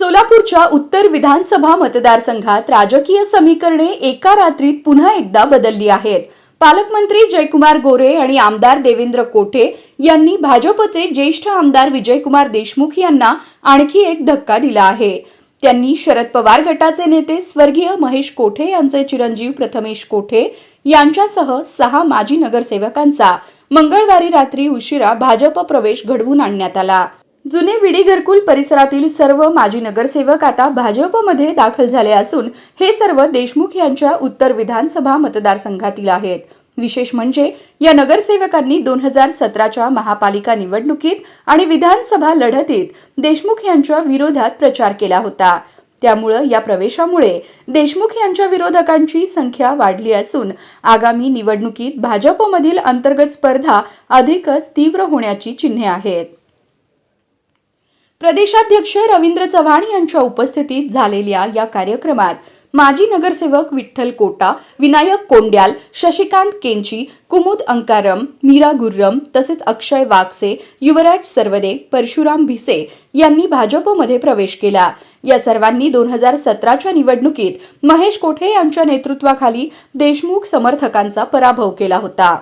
सोलापूरच्या उत्तर विधानसभा मतदारसंघात राजकीय समीकरणे एका रात्रीत पुन्हा एकदा बदलली आहेत. पालकमंत्री जयकुमार गोरे आणि आमदार देवेंद्र कोठे यांनी भाजपचे ज्येष्ठ आमदार विजयकुमार देशमुख यांना आणखी एक धक्का दिला आहे. त्यांनी शरद पवार गटाचे नेते स्वर्गीय महेश कोठे यांचे चिरंजीव प्रथमेश कोठे यांच्यासह सहा माजी नगरसेवकांचा मंगळवारी रात्री उशिरा भाजप प्रवेश घडवून आणण्यात आला. जुने विडी घरकुल परिसरातील सर्व माजी नगरसेवक आता भाजपमध्ये दाखल झाले असून हे सर्व देशमुख यांच्या उत्तर विधानसभा मतदारसंघातील आहेत. विशेष म्हणजे या नगरसेवकांनी दोन हजार सतराच्या महापालिका निवडणुकीत आणि विधानसभा लढतीत देशमुख यांच्या विरोधात प्रचार केला होता. त्यामुळं या प्रवेशामुळे देशमुख यांच्या विरोधकांची संख्या वाढली असून आगामी निवडणुकीत भाजपमधील अंतर्गत स्पर्धा अधिकच तीव्र होण्याची चिन्हे आहेत. प्रदेशाध्यक्ष रवींद्र चव्हाण यांच्या उपस्थितीत झालेल्या या कार्यक्रमात माजी नगरसेवक विठ्ठल कोटा विनायक कोंड्याल शशिकांत केंची कुमुद अंकारम मीरा गुर्रम तसेच अक्षय वागसे युवराज सर्वदे परशुराम भिसे यांनी भाजपमध्ये प्रवेश केला. या सर्वांनी दोन हजार सतराच्या निवडणुकीत महेश कोठे यांच्या नेतृत्वाखाली देशमुख समर्थकांचा पराभव केला होता.